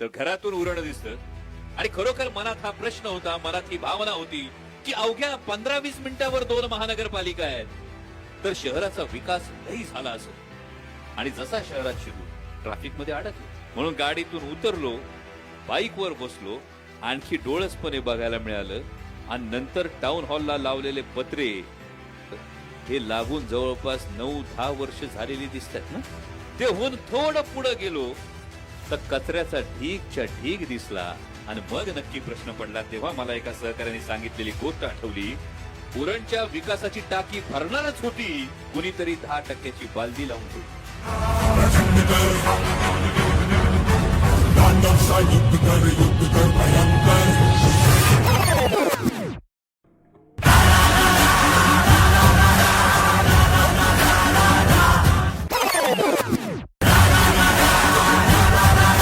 तर घरातून उरण दिसतं. आणि खरोखर मनात हा प्रश्न होता मनात ही भावना होती की अवघ्या पंधरा वीस मिनिटावर दोन महानगरपालिका आहेत. तर शहराचा विकास लई झाला असो. आणि जसा शहरात शिरू ट्रॅफिकमध्ये अडकलो. म्हणून गाडीतून उतरलो बाईकवर बसलो आणखी डोळसपणे बघायला मिळालं आणि नंतर टाउन हॉलला लावलेले पत्रे हे लागून जवळपास नऊ दहा वर्ष झालेली दिसतात ना? ते होऊन थोडं पुढे गेलो तर कचऱ्याचा ढीगच्या ढीग दिसला. आणि मग नक्की प्रश्न पडला तेव्हा मला एका सहकार्याने सांगितलेली गोष्ट आठवली. उरणच्या विकासाची टाकी भरणारच होती. कुणीतरी दहा टक्क्याची बालदी लावून ठेवली.